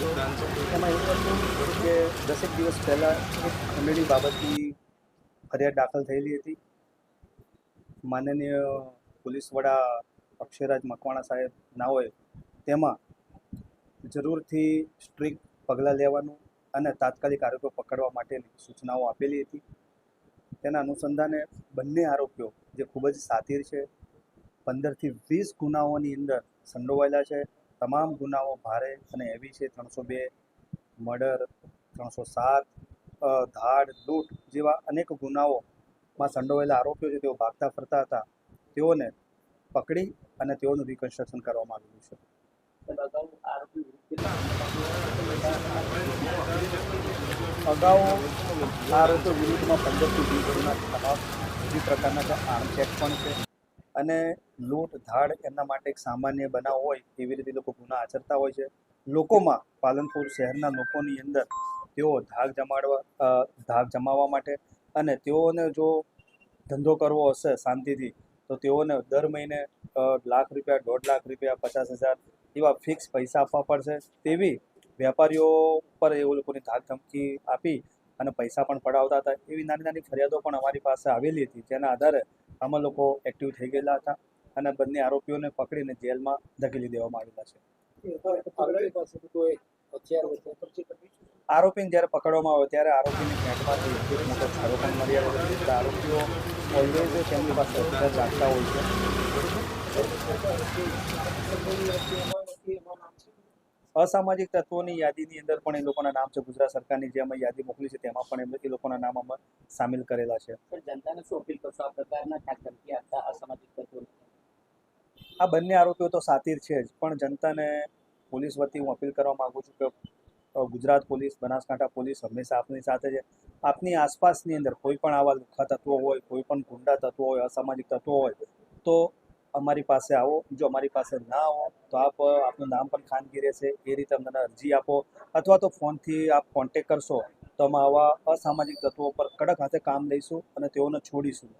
એમાં એવું હતું કે દસેક દિવસ પહેલાં એક ખંડણી બાબતની ફરિયાદ દાખલ થયેલી હતી. માનનીય પોલીસ વડા અક્ષયરાજ મકવાણા સાહેબ ના હોય તેમાં જરૂરથી સ્ટ્રિક્ટ પગલાં લેવાનું અને તાત્કાલિક આરોપીઓ પકડવા માટેની સૂચનાઓ આપેલી હતી. તેના અનુસંધાને બંને આરોપીઓ, જે ખૂબ જ સાતીર છે, પંદરથી વીસ ગુનાઓની અંદર સંડોવાયેલા છે. તમામ ગુનાઓ ભારે અને હેવી છે. ત્રણસો બે મર્ડર ત્રણસો સાત ધાડ, લૂંટ જેવા અનેક ગુનાઓમાં સંડોવાયેલા આરોપીઓ છે. તેઓ ભાગતા ફરતા હતા. તેઓને પકડી અને તેઓનું રિકન્સ્ટ્રક્શન કરવામાં આવ્યું છે. અગાઉ આ વિરુદ્ધમાં પંદરથી વીસ ગુના તમામ વિવિધ પ્રકારના આર્મ ચેક પણ છે. અને લૂંટ, ધાડ એમના માટે એક સામાન્ય બનાવ હોય એવી રીતે લોકો ગુના આચરતા હોય છે. લોકોમાં, પાલનપુર શહેરના લોકોની અંદર તેઓ ધાક જમાડવા ધાક જમાવવા માટે અને તેઓને જો ધંધો કરવો હશે શાંતિથી, તો તેઓને દર મહિને લાખ રૂપિયા, દોઢ લાખ રૂપિયા, પચાસ હજાર એવા ફિક્સ પૈસા આપવા પડશે. તેવી વેપારીઓ પર એ લોકોની ધાક ધમકી આપી અને પૈસા પણ પડાવતા હતા. એવી નાની નાની ફરિયાદો પણ અમારી પાસે આવેલી હતી. જેના આધારે અમે લોકો એક્ટિવ થઈ ગયેલા હતા અને બંને આરોપીઓને પકડીને જેલમાં ધકેલી દેવામાં આવેલા છે. આરોપીને જ્યારે પકડવામાં આવ્યો ત્યારે આરોપીની એક મોટો સારો પણ મળી આવ્યો આરોપીઓ ઓલવેઝ તેમની પાસે રાખતા હોય છે. અસામાજિક તત્વોની યાદીની અંદર પણ એ લોકોના નામ છે. ગુજરાત સરકારની જે અમે યાદી મોકલી છે તેમાં પણ એ લોકોના નામ અમે સામેલ કરેલા છે. જનતાને શું અપીલ કરશો? આ પ્રકારના ધમકી આપતા અસામાજિક તત્વો આ બંને આરોપીઓ તો સાતીર છે જ પણ જનતાને પોલીસ વતી હું અપીલ કરવા માંગુ છું કે ગુજરાત પોલીસ બનાસકાંઠા પોલીસ હંમેશા આપની સાથે છે. આપની આસપાસની અંદર કોઈ પણ આવા દુઃખા તત્વો હોય કોઈ પણ ગુંડા તત્વો હોય અસામાજિક તત્વો હોય તો અમારી પાસે આવો, જો અમારી પાસે ના આવો, તો આપ આપનું નામ પણ ખાનગી રહેશે, એ રીતે અમને અરજી આપો. અથવા તો ફોનથી આપ કોન્ટેક કરશો, તો અમે આવા અસામાજિક તત્વો પર કડક હાથે કામ લઈશું અને તેઓને છોડીશું.